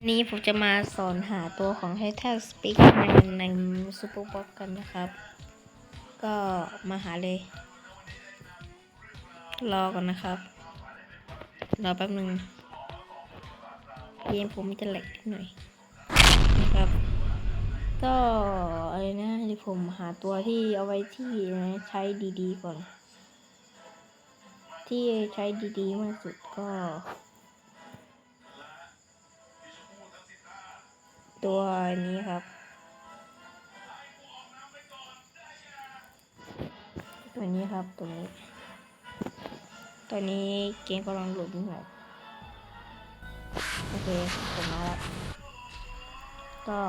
วันนี้ผมจะมาสอนหาตัวของ h a t a g Speakman ใน Superbox กันนะครับ ก็มาหาเลย รอก่อนนะครับ รอแป๊บนึงเกมผมจะแหลกหน่อยนะครับ ก็อะไรนะเดี๋ยวผมหาตัวที่เอาไว้ที่นะใช้ดีๆก่อน ที่ใช้ดีๆมากสุดก็ ตัวนี้ครับ ตัวนี้ครับตัวนี้ตัวนี้เกมกำลังหลุดหน่อยโอเคผมมาแล้วก็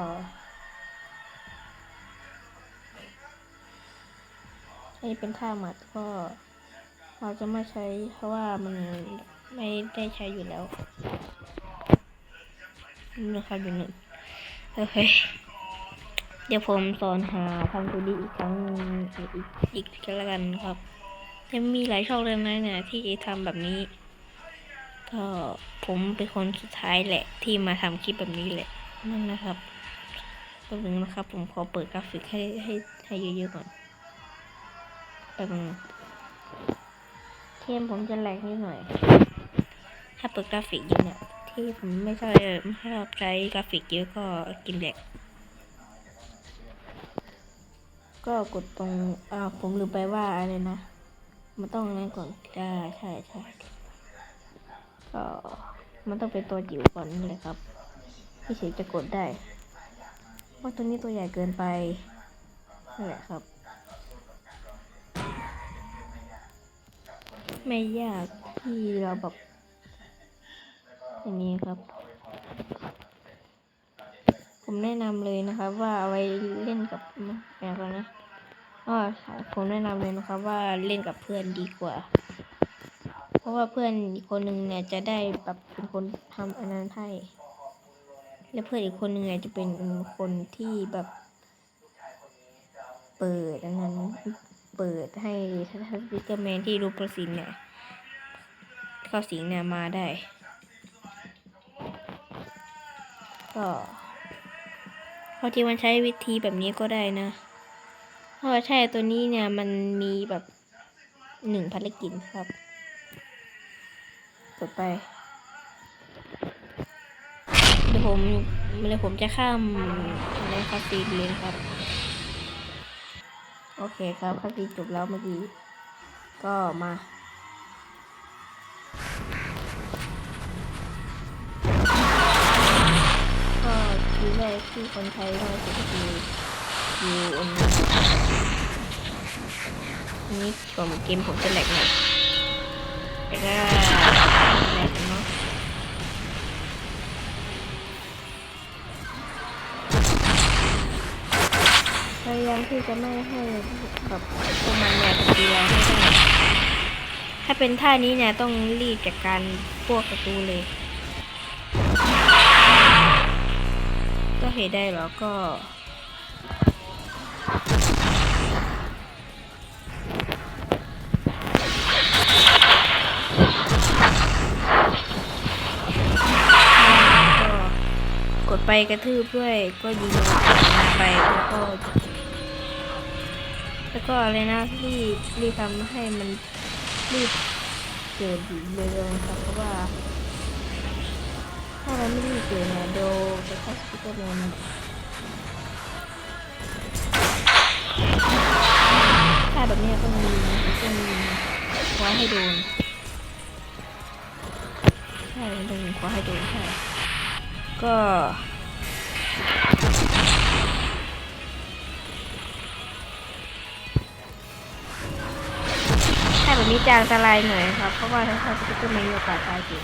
อันนี้เป็นท่าหมัดก็ เราจะไม่ใช้เพราะว่ามันไม่ได้ใช้อยู่แล้วนี่นะครับอยู่หนึ่ง โอเค เดี๋ยวผมสอนหาทำตัวดีอีกครั้งอีกอีกอีกก็แล้วกันครับจะมีหลายช่องเลยนะเนี่ยที่ทำแบบนี้ ก็ผมเป็นคนสุดท้ายแหละ ที่มาทำคลิปแบบนี้แหละนั่นนะครับแป๊บนึงนะครับ ผมขอเปิดกราฟิกให้ให้ให้เยอะๆก่อนแป๊บนึงเทมผมจะแหลกนิดหน่อย ถ้าเปิดกราฟิกเยอะเนี่ย ที่ผมไม่ชอบไม่ชอบใช้กราฟิกเยอะก็กินแหลกก็กดตรงอ่าผมลืมไปว่าอะไรนะมันต้องนั้นก่อนอ่าใช่ใช่ก็มันต้องเป็นตัวจิ๋วก่อนนี่แหละครับที่เฉยจะกดได้เพราะตัวนี้ตัวใหญ่เกินไปนั่นแหละครับ ไม่ยากที่เราแบบ อย่างนี้ครับ ผมแนะนำเลยนะครับ ว่าเอาไว้เล่นกับแบบอะไรนะอ๋อผมแนะนำเลยนะครับ ว่าเล่นกับเพื่อนดีกว่า เพราะว่าเพื่อนอีกคนหนึ่งเนี่ยจะได้แบบเป็นคนทำอันนั้นให้และเพื่อนอีกคนหนึ่งเนี่ยจะเป็นคนที่แบบเปิดอันนั้นเปิดให้ทัสปิกเกอร์แมนที่รูปประสินเนี่ยเข้าสิงเนี่ยมาได้ ก็บางทีมันใช้วิธีแบบนี้ก็ได้นะเพราะว่าใช่ตัวนี้เนี่ยมันมีแบบหนึ่งภารกิจครับกดไปเดี๋ยวผมเดี๋ยวผมจะข้ามในคาซีเลยครับ โอเคครับคาซีจบแล้วเมื่อกี้ ก็มา ที่คนไทยมากที่สุดคือยูเอ็นนี่ก่อนเกมผมจะแหลกหน่อยแต่ก็แหลกเนาะพยายามที่จะไม่ให้กับพวกมันเนี่ยตีเราให้ได้ถ้าเป็นท่านี้เนี่ยต้องรีบจัดการพวกศัตรูเลย ก็เหตุได้เหรอก็กดไปกระทืบด้วยก็ยิงไปแล้วก็ แล้วก็อะไรนะรีบรีบทำให้มันรีบเกิดเลยเลยๆครับเพราะว่า ถ้าเราไม่รีบเกิดเนี่ยเดี๋ยวจะเข้าสปิเกอร์แมนถ้าแบบนี้ต้องมีต้องมีคว้าให้โดนใช่ต้องมีคว้าให้โดนใช่ก็ถ้าแบบนี้จะอันตรายหน่อยครับ เพราะว่าถ้าเขาสปิเกอร์แมนมีโอกาสตายสูง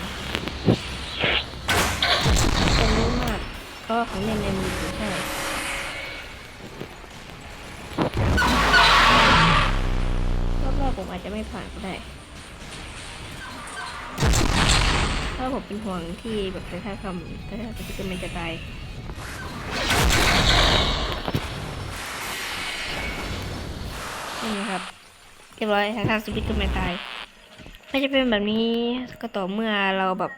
ก็ของเล่นในมือใช่รอบแรกผมอาจจะไม่ผ่านก็ได้ ถ้าผมเป็นห่วงที่แบบถ้าคำถ้าจะจะมันจะตายนี่นะครับเรียบร้อยถ้าสปิกเกอร์แมนตายไม่จะเป็นแบบนี้ก็ต่อเมื่อเราแบบ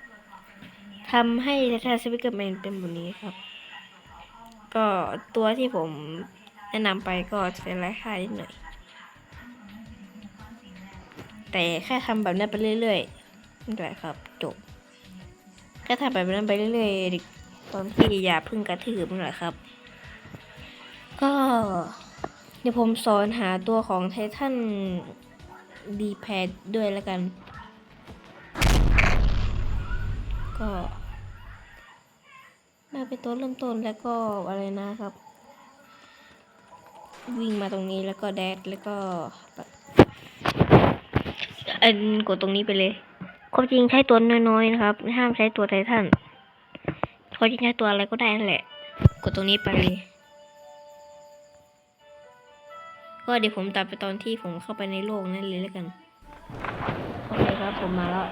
ทำให้ไททันสปิเกอร์แมนเป็นแบบนี้ครับ ก็ตัวที่ผมแนะนำไปก็จะไร้ค่านิดหน่อย แต่แค่ทำแบบนั้นไปเรื่อยๆนี่แหละครับจบแค่ทำแบบนั้นไปเรื่อยๆตอนที่อย่าพึ่งกระถืบนี่แหละครับ ก็เดี๋ยวผมสอนหาตัวของไททันดีแพดด้วยแล้วกัน ก็ มาเป็นตัวเริ่มต้นแล้วก็อะไรนะครับ วิ่งมาตรงนี้แล้วก็แดดแล้วก็อันกดตรงนี้ไปเลยความจริงใช้ตัวน้อยๆนะครับ ห้ามใช้ตัวไททันความจริงใช้ตัวอะไรก็ได้นั่นแหละ กดตรงนี้ไปเลยก็เดี๋ยวผมตัดไปตอนที่ผมเข้าไปในโลกนั่นเลยแล้วกัน โอเคครับผมมาแล้ว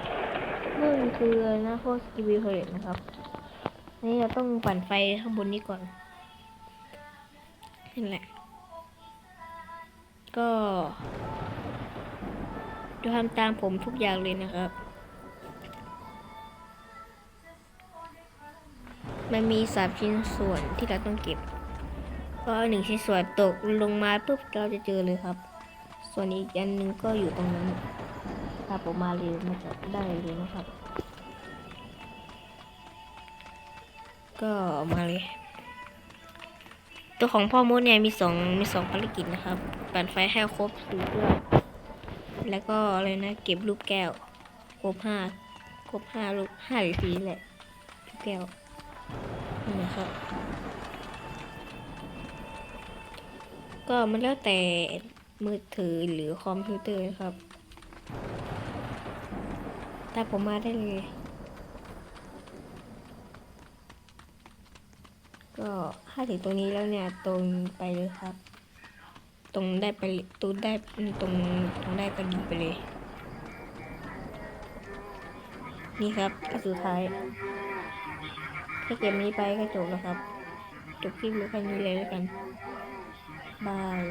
นี่คือนะพวกสกิวิเพลตนะครับ นี่เราต้องปั่นไฟข้างบนนี้ก่อนนั่นแหละ ก็ดูทำตามผมทุกอย่างเลยนะครับ มันมีสามชิ้นส่วนที่เราต้องเก็บ ก็หนึ่งชิ้นส่วนตกลงมาปุ๊บเราจะเจอเลยครับ ส่วนอีกอันหนึ่งก็อยู่ตรงนั้นถ้าผมมาเลยมันจะได้เลยนะครับ ก็มาเลย ตัวของพ่อมดเนี่ยมีสองมีสองภารกิจนะครับปั่นไฟให้ครบสี่เครื่อแล้วก็อะไรนะ เก็บลูกแก้ว ครบห้าครบห้าลูกห้าหรือสี่แหละลูกแก้วนี่นะครับ ก็มันแล้วแต่มือถือหรือคอมพิวเตอร์นะครับ แต่ผมมาได้เลย ก็ถ้าถึงตรงนี้แล้วเนี่ยตรงไปเลยครับ ตรงได้ไปตรงได้ตรงตรงได้ก็ดีไปเลย นี่ครับก็สุดท้ายถ้าเกมนี้ไปก็จบแล้วครับ จบคลิปเลยแค่นี้เลยแล้วกันบาย